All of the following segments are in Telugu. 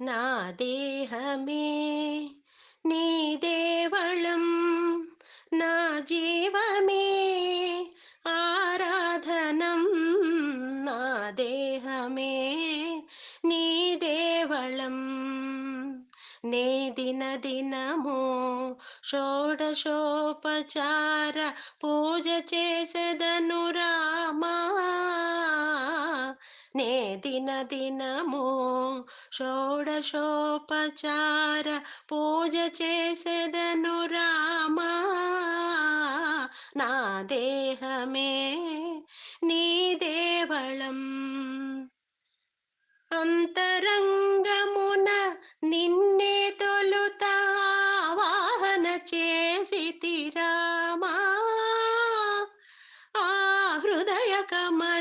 నా దేహమే నీ దేవళం నా జీవమే. ఆరాధనం నా దేహమే నీ దేవళం. నే దిన దినము షోడశోపచార పూజ చేసెదను రామా. నే దిన దినము షోడశోపచార పూజ చేసేదను రామా. నా దేహమే నీ దేవళం. అంతరంగమున నిన్నే తొలుత వాహన చేసి తిరామా. ఆ హృదయ కమల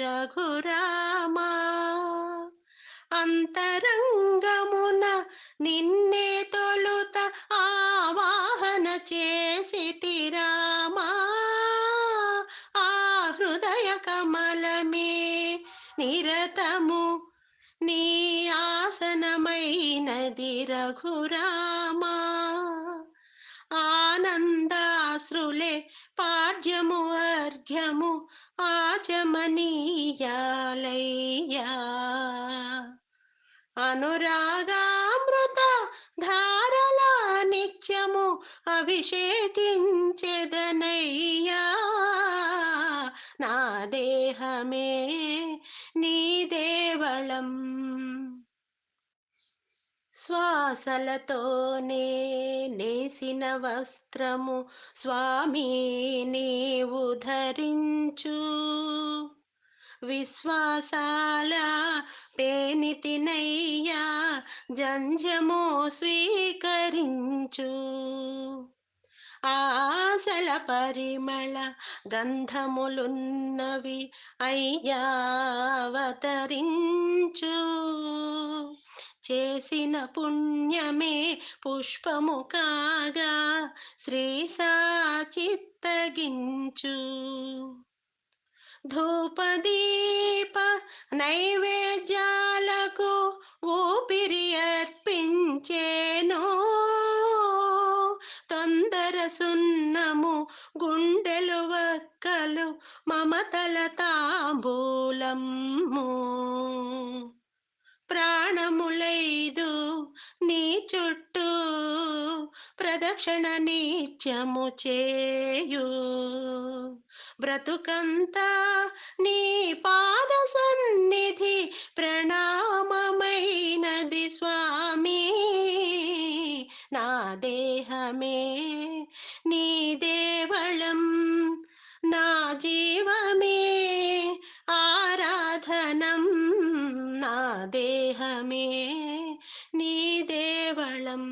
రఘురామా అంతరంగమున నిన్నే తొలుత ఆవాహన చేసి తిరామా ఆ హృదయ కమలమే నిరతము నీ ఆసనమైనది రఘురామా. ఆనందాశ్రులే పాడ్యము అర్ఘ్యము ఆచమనీయాలయ్యా. అనురాగామృత ధారల నిత్యము అభిషేకించెదనయ్యా. నా దేహమే నీ దేవళం. శ్వాసలతోనే నేసిన వస్త్రము స్వామి నీవు ధరించు. విశ్వాసాల పేనితినయ్యా జంజము స్వీకరించు. ఆశల పరిమళ గంధములున్నవి అయ్యావతరించు. చేసిన పుణ్యమే పుష్పము కాగా శ్రీ సాచిత్తగించు. ధూపదీప నైవేద్యాలకు ఊపిరి అర్పించేను. తొందర సున్నము గుండెలు వక్కలు మమతల తాంబూలము. ప్రాణములైదు నీ చుట్టూ ప్రదక్షిణ నిత్యము చేయు. బ్రతుకంతా నీ పాద సన్నిధి ప్రణామమైనది స్వామి. నా దేహమే నీ దేవళం నా జీవన నా దేహమే నీ దేవళం